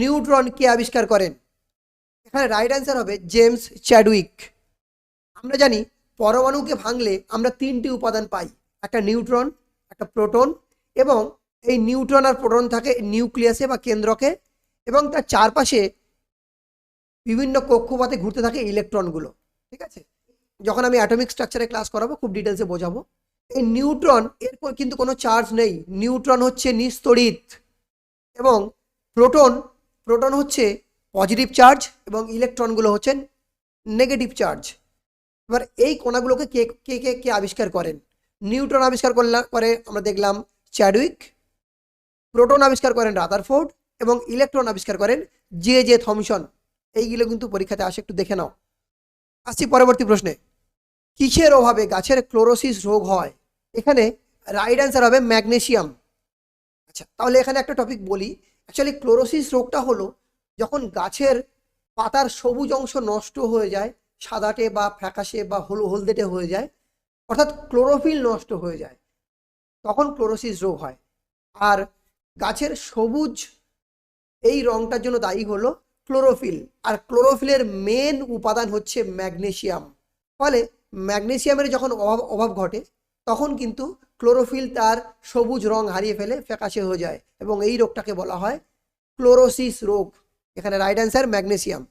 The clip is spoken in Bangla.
নিউট্রন কে আবিষ্কার করেন। এখানে রাইট অ্যান্সার হবে জেমস চ্যাডউইক আমরা জানি পরমাণুকে ভাঙলে আমরা তিনটি উপাদান পাই, একটা নিউট্রন, একটা প্রোটন এবং এই নিউট্রন আর প্রোটন থাকে নিউক্লিয়াসে বা কেন্দ্রকে এবং তার চারপাশে বিভিন্ন কক্ষপথে ঘুরতে থাকে ইলেকট্রনগুলো, ঠিক আছে? যখন আমি অ্যাটমিক স্ট্রাকচারে ক্লাস করাবো, খুব ডিটেলসে বোঝাবো। এই নিউট্রন এর কিন্তু কোনো চার্জ নেই। নিউট্রন হচ্ছে নিস্তড়িত এবং প্রোটন প্রোটন হচ্ছে পজিটিভ চার্জ এবং ইলেকট্রনগুলো হচ্ছেন নেগেটিভ চার্জ। এবার এই কণাগুলোকে কে কে কে কে আবিষ্কার করেন? নিউট্রন আবিষ্কার করলাম করে আমরা দেখলাম চ্যাডউইক, প্রোটন আবিষ্কার করেন রাদারফোর্ড এবং ইলেকট্রন আবিষ্কার করেন জে জে থমসন। এইগুলো কিন্তু পরীক্ষাতে আসে, একটু দেখে নাও। আসছি পরবর্তী প্রশ্নে। কিসের অভাবে গাছের ক্লোরোসিস রোগ হয়? এখানে রাইট অ্যান্সার হবে ম্যাগনেসিয়াম। আচ্ছা তাহলে এখানে একটা টপিক বলি। অ্যাকচুয়ালি ক্লোরোসিস রোগটা হলো যখন গাছের পাতার সবুজ অংশ নষ্ট হয়ে যায়, সাদাটে বা ফ্যাকাশে বা হল হলদেটে হয়ে যায়, অর্থাৎ ক্লোরোফিল নষ্ট হয়ে যায়, তখন ক্লোরোসিস রোগ হয়। আর গাছের সবুজ এই রংটার জন্য দায়ী হলো ক্লোরোফিল আর ক্লোরোফিলের মেন উপাদান হচ্ছে ম্যাগনেশিয়াম ফলে ম্যাগনেসিয়ামের যখন অভাব অভাব ঘটে তখন কিন্তু ক্লোরোফিল তার সবুজ রং হারিয়ে ফেলে ফ্যাকাশে হয়ে যায় এবং এই রোগটাকে বলা হয় ক্লোরোসিস রোগ। এখানে রাইট অ্যান্সার ম্যাগনেসিয়াম।